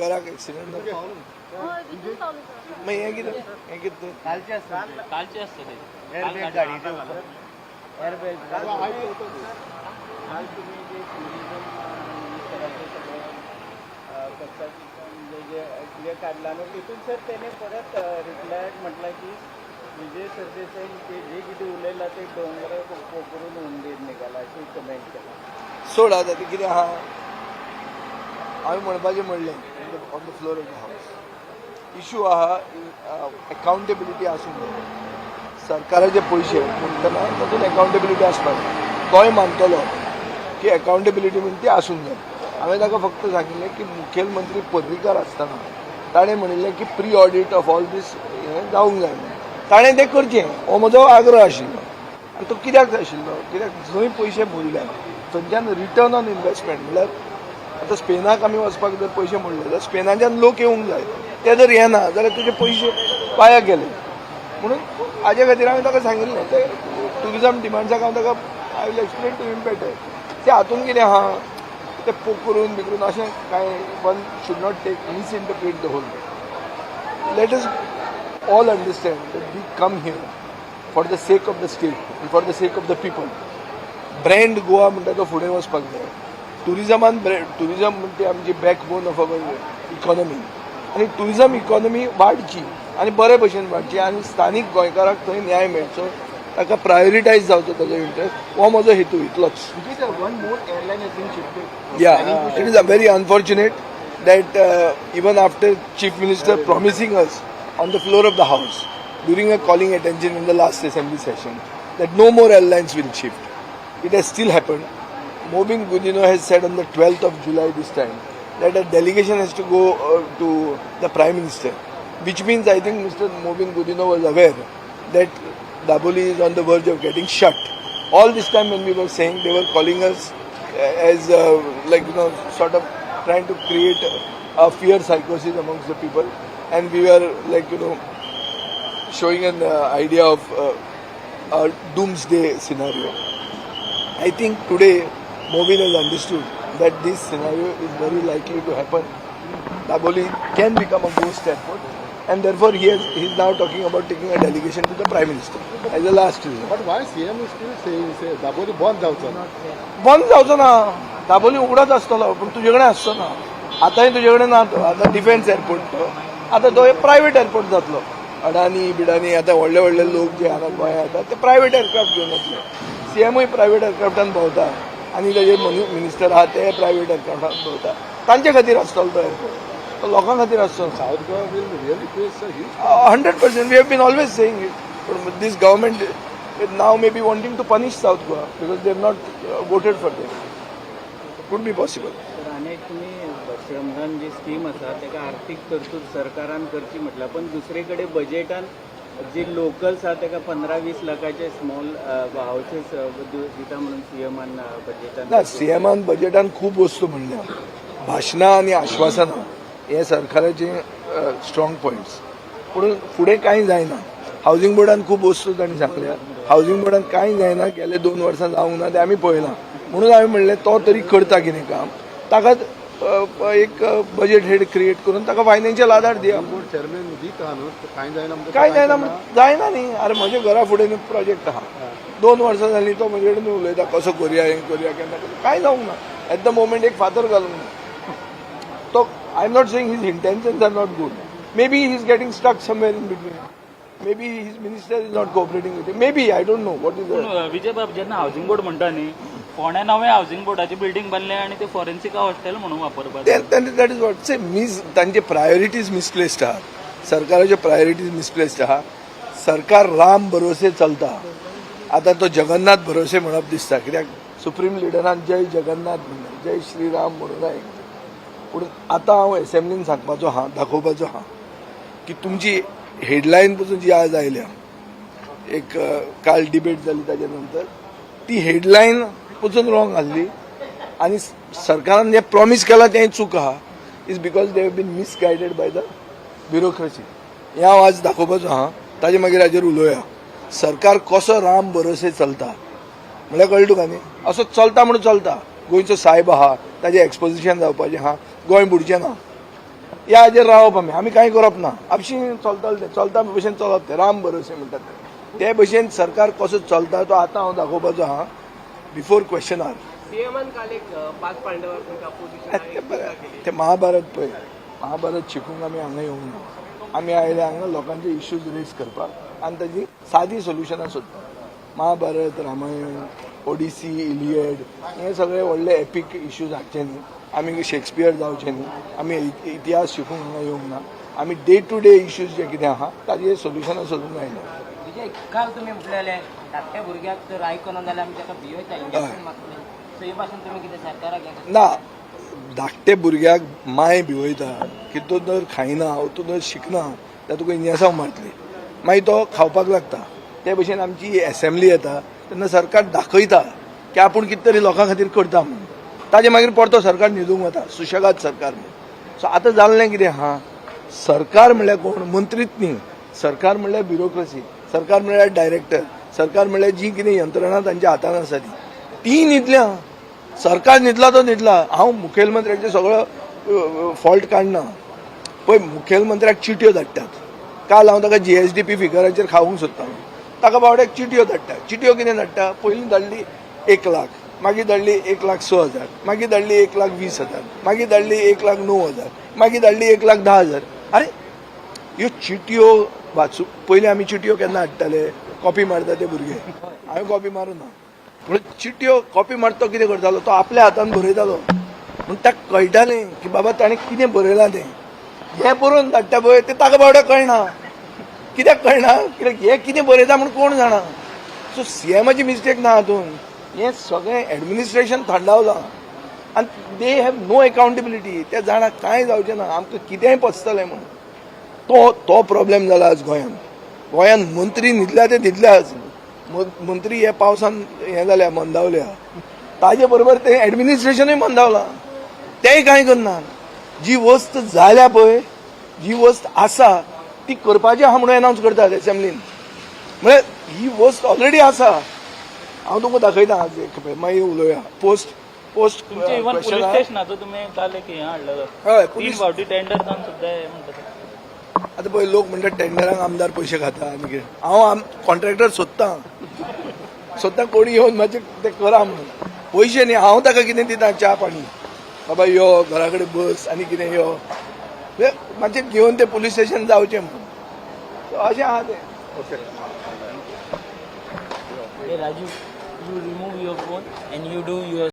पावलो sir मागीर हें कितें? हें कितें? कालचे असतात कालचे असतं ते. एअरबॅग गाडीचे एअरबॅग काल तुम्ही जे टुरिझम जे कितें काडला न्हू तितून सर तेणे परत रिप्लाय म्हटलं की विजय सरदेसाई ते जे कितें उलयलां ते डोंगर पोखरून हुंडीर निघाला अशी कमेंट केला सोड आतां तें कितें? आहा हांवें म्हणपाचें म्हणलें on the floor of the house issue आहा अकावंटेबिलिटी आसूंक जाय सरकाराचे पयशे म्हणटना तातूंत अकाउंटेबिलिटी आसपाक जाय तोय मानतलो की अकाउंटेबिलिटी म्हण ती आसूंक जाय हांवें ताका फक्त सांगिल्लें की मुखेलमंत्री पर्रीकार आसतना ताणें म्हणिल्लें की pre audit of all this हें जावंक जाय ताणें तें करचें हो म्हजो आग्रह आशिल्लो आनी तो कित्याक जाय आशिल्लो कित्याक? जंय पयशे भरल्यात थंयच्यान रिटर्न ऑन इन्व्हेस्टमेंट म्हणल्यार आतां स्पेनाक आमी वचपाक जर पयशे म्हणले जाल्यार स्पेनाच्यान लोक येवंक जाय. ते जर येना जाल्यार तुजे पयशे वाया गेले. म्हणून हाजे खातीर हांवें ताका सांगिल्लें ते ट्युरिजम डिमांड्साक हांव ताका I will explain to him better ते हातूंत कितें आहा ते पोकरून बिकरून अशें कांय one should not take misinterpret the whole let is all understand that we come here for the sake of the state for the sake of the the brand Goa म्हणटा तो फुडें वचपाक जाय. टुरिझमान ब्रँड टुरिझम म्हणजे आमची backbone of our economy आणि tourism economy वाढची आणि बरे भशेन वाढची आणि स्थानिक गोंयकारांक थंय न्याय मेळचो. ताका प्रायोरिटायज जावचो ताजो इंटरेस्ट हो म्हजो हेतू इतलोच. या it is a very unfortunate that even after chief minister promising us on the floor of the house during a calling attention in the last assembly session that no more airlines will shift it as still happened Mobin Gudino has said on the 12th of July this time that a delegation has to go uh, to the Prime Minister, which means I think Mr. Mobin Gudino was aware that Daboli is on the verge of getting shut. All this time when we were saying they were calling us uh, as uh, like you know sort of trying to create a, a fear psychosis amongst the people and we were like you know showing an uh, idea of uh, a doomsday scenario i think today Movin has understood that this scenario is very likely to happen Daboli can become a ghost airport and therefore he is he is now talking about taking a delegation to the prime minister as a last resort But why CM is still saying, say, Dabolim बंद जावचो ना बंद जावचो ना दाबोली उगडत आसतलो पूण तुजे कडेन आसचो ना आतांय तुजे कडेन ना तो आतां डिफेन्स एअरपोर्ट तो आतां तो प्रायव्हेट एअरपोर्ट जातलो अडानी बिडानी आतां व्हडले व्हडले लोक जे हांगा गोंया येतात ते प्रायव्हेट एअरक्राफ्ट घेवन येतले सीएमूय प्रायव्हेट एअरक्राफ्टान भोंवता आनी ताजे मिनिस्टर आहा ते प्रायव्हेट एअरक्राफ्टान भोंवता तांचे खातीर आसतलो तो एअरपोर्ट तो लोकां खातीर face a huge hundred percent we have been always saying it but this government now may be wanting to punish south Goa because they have not voted for them could be possible तर अनेक तुम्ही श्रमदान जी scheme आसा ताका आर्थीक तरतूद सरकारान करची म्हटल्यार पण दुसरे कडेन बजेटान जे लोकल्स आहा ताका पंदरा वीस लाखाचे स्मॉल हाऊसेस दिता म्हणून सीएमान बजेटान ना सीएमान बजेटान खूब वस्तू म्हणल्या भाशणां आनी आश्वासनां हे सरकाराचे स्ट्रॉंग पॉयंट्स पूण फुडें कांय जायना हावजींग बोर्डान खूब वस्तू तांणी सांगल्या. हावजींग बोर्डान कांय जायना गेले दोन वर्सां जावंक ना ते आमी पळयलां म्हणून हांवें म्हणलें तो तरी करता कितें काम. ताका अ, एक बजेट हेड क्रिएट करून ताका फायनान्शियल आदार दिया. चेअरमॅन दिता न्हू कांय जायना काय जायना न्ही. अरे म्हज्या घरा फुडें प्रोजेक्ट आहा दोन वर्सां जालीं तो म्हजे कडेन उलयता कसो करुया हें करुया केन्ना कांय जावंक ना. एट द मोमेंट एक फातर घालूंक ना तो I am not saying his intentions are not good may be he is getting stuck somewhere in between may be his minister is not cooperating with may be I don't know what is Vijay बाब जेन्ना housing board म्हणटा न्ही फोण्या नवें housing बोर्डाची building बांदले आनी ते forensic hostel म्हणून वापरपाक that is what say miss तांचे प्रायोरिटीज मिसप्लेस्ड आहात. सरकाराचे प्रायोरिटीज मिसप्लेस्ड आहा सरकार राम भरोसे चलता आतां तो जगन्नाथ भरोसे म्हणप दिसता. कित्याक? सुप्रीम लिडरान जय जगन्नाथ म्हणलें जय श्रीराम म्हणून हांवें पूण आतां हांव एसेंब्लीन सांगपाचो आहा दाखोवपाचो आहा की तुमची हेडलायन पसून जी आज आयल्या एक काल डिबेट जाली ताज्या नंतर ती हेडलायन पसून रॉंग आसली आनी सरकारान जे प्रॉमिस केला तें चूक. आहा is because they have been misguided by the bureaucracy हें हांव आज दाखोवपाचो आहा ताजे मागीर हाजेर उलोवया सरकार कसो राम भरोसे चलता? म्हळ्यार कळ्ळें तुका न्ही? असो चलता म्हणून चलता. गोंयचो साहेब आहा ताजें एक्सपोजिशन जावपाचें आहा गोंय बुडचें ना. या हाजेर रावप आमी आमी कांय करप ना आपशीं चलतले ते चलता भशेन चलप ते राम भरोसे म्हणटात ते. ते भशेन सरकार कसो चलता तो आतां हांव दाखोवपाचो आहा बिफोर क्वेश्चन आर ते महाभारत पळय महाभारत शिकूंक आमी हांगा येवंक ना आमी आयले हांगा लोकांचे इश्यूज रेज करपाक आनी ताजी सादी सोल्युशनां सोदपाक महाभारत रामायण ओडिसी इलियड हे सगळे व्हडले एपीक इश्यूज हाडचे न्ही आमी शेक्सपियर जावचे न्ही आमी इत- इतिहास शिकूंक हांगा येवंक ना. आमी डे टू डे इश्यूज जे कितें आहा ताजे सोल्युशनां सोदूंक विजय काल तुमी म्हटलेले धाकट्या भुरग्याक जर आयकना जाल्यार आमी ताका भियेता इंजेक्शन मारतले सो हे. भाशेन तुमी कितें सरकाराक? ना धाकटे भुरग्याक माय भिवयता की तो जर खायना तो जर शिकना जाल्यार तुका इंजेसांव मारतली मागीर तो खावपाक लागता. ते भशेन आमची एसेंब्ली येता. तेन्ना सरकार दाखयता की आपूण कितें तरी लोकां खातीर करता म्हणून. ताजे मागीर परतो सरकार न्हिदूंक वता सुशेगाद सरकार म्हणून सो आतां जाल्लें कितें? हा सरकार म्हणल्यार कोण? मंत्रीच न्ही. सरकार म्हणल्यार ब्युरोक्रसी सरकार म्हणल्यार डायरेक्टर सरकार म्हणल्यार जी कितें यंत्रणा तांच्या हातान आसा ती. ती न्हिदल्या. सरकार न्हिदला तो न्हिदला. हांव मुखेलमंत्र्याचे सगळो फॉल्ट काडना. पळय मुखेलमंत्र्याक चिटयो धाडटात. काल हांव ताका जी एस डी पी फिगराचेर खावूंक सोदतालो. ताका बावड्याक चिटयो धाडटा. चिटयो कितें धाडटा? पयलीं धाडली एक लाख मागीर धाडली एक लाख स हजार मागीर धाडली एक लाख वीस हजार मागीर धाडली एक लाख णव हजार मागीर धाडली एक लाख धा हजार. अरे ह्यो चिटयो वाचू पयलीं आमी चिटयो केन्ना हाडटाले? कॉपी मारता ते भुरगे. हांवें कॉपी मारूं ना म्हणून चिटयो कॉपी मारता कितें करतालो? तो आपल्या हातान बरयतालो. म्हूण ताका कळटालें की बाबा ताणें कितें बरयलां तें. हें बरोवन धाडटा पळय तें ताका बावड्याक कळना. कित्याक कळना? कित्याक हें कितें बरयता म्हूण कोण जाणा सो सीएमाची मिस्टेक ना हातूंत हें सगळें एडमिनिस्ट्रेशन थंडावलां आनी दे हॅव नो एकावंटेबिलिटी ते जाणा कांय जावचें ना. आमकां कितेंय पचतलें म्हणून. तो तो प्रॉब्लेम जाला आज गोंयांत गोंयांत मंत्री न्हिदल्या ते न्हिदल्याच मंत्री हे पावसान हें जाल्या मंदावल्या. ताजे बरोबर ते एडमिनिस्ट्रेशनूय मंदावलां. तेंय कांय करनात जी वस्त जाल्या पळय जी वस्त आसा ती करपाची आहा म्हणून अनावन्स करतात एसेंब्लीन म्हळ्यार ही वस्त ऑलरेडी आसा. हांव तुमकां दाखयता आज मागीर उलोवया. पोस्ट पोस्ट हाडलं हय पुलीस आतां पळय लोक म्हणटा टेंडरांक आमदार पयशे खाता. आनी कितें हांव आम कॉन्ट्रॅक्टर सोदतां. सोदतां कोणी येवन म्हाजे ते करा म्हणून. पयशे न्ही हांव ताका कितें दिता? च्या पाणी. बाबा यो घरा कडेन बस आनी कितें यो. हे मातशें घेवन ते पुलीस स्टेशन जावचें म्हणून So अशें आहा तें Hey Raju, you remove your phone and you do your